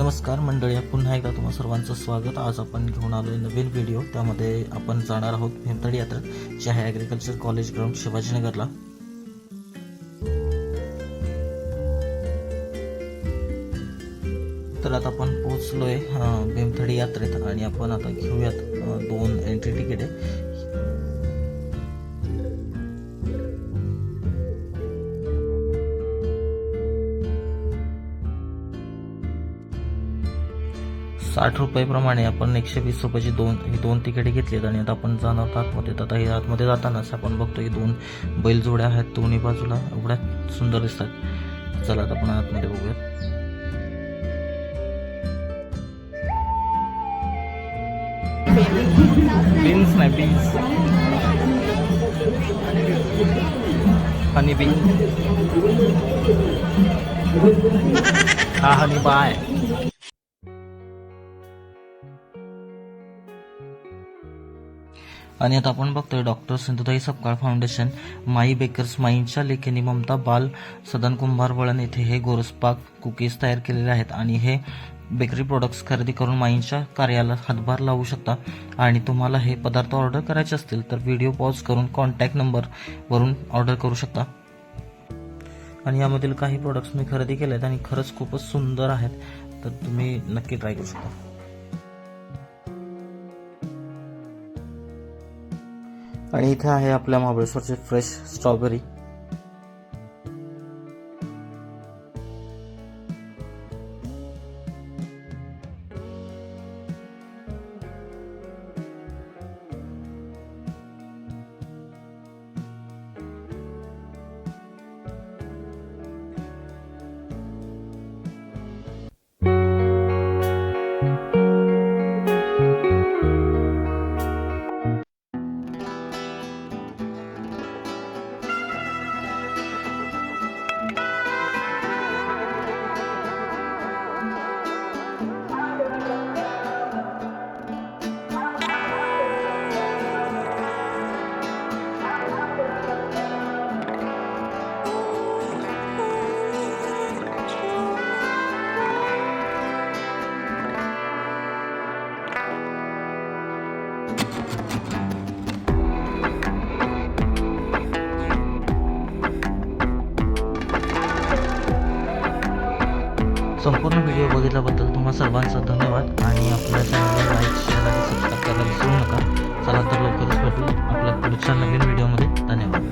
नमस्कार मंडळी पुन्हा एकदा तुम्हा सर्वांचं स्वागत. आज आपण घेऊन आलो आहे नवीन व्हिडिओ त्यामध्ये आपण जाणार आहोत भीमतडी यात्रा जे आहे ॲग्रिकल्चर कॉलेज ग्राउंड शिवाजीनगरला. तर आता आपण पोहोचलोय अं, भीमथडी यात्रेत. आणि आपण आता घेऊयात दोन एंट्री तिकीट आहे. साठ रुपयेप्रमाणे आपण एकशे वीस रुपयाची दोन ही दोन तिकिटे घेतलीत आणि आता आपण जाणार आहोत आतमध्ये. तर आता हे आतमध्ये जातानाच आपण बघतो की दोन बैलजोड्या आहेत दोन्ही बाजूला एवढ्या सुंदर दिसतात. चला आता आपण आतमध्ये बघूयात बीन्स नाही बीन्स हनी बी हा हनी बाय आणि आता आपण बघतोय doctor Sindhutai Sapkal foundation Mai bakers माईंच्या लेखीने ममता बाल सदन कुंभार वळण येथे हे गोरसपाक कुकीज तयार केलेले आहेत आणि हे बेकरी प्रोडक्ट्स खरेदी करून माईंच्या कार्याला हातभार लावू शकता. आणि तुम्हाला हे पदार्थ ऑर्डर करायचे असतील तर व्हिडिओ पॉज करून कॉन्टॅक्ट नंबरवरून ऑर्डर करू शकता. आणि यामधील काही प्रोडक्ट्स मी खरेदी केले आहेत आणि खरंच खूपच सुंदर आहेत. तर तुम्ही नक्की ट्राय करू शकता. आणि इथे आहे आपल्या महाबळेश्वरचे फ्रेश स्ट्रॉबेरी संपूर्ण व्हिडिओ बघितल्याबद्दल तुम्हा सर्वांचा धन्यवाद आणि आपल्या चॅनलला लाईक शेअर आणि सबस्क्राईब करायला विसरू नका. चला तर लवकरच भेटू आपल्या पुढच्या नवीन व्हिडिओमध्ये. धन्यवाद.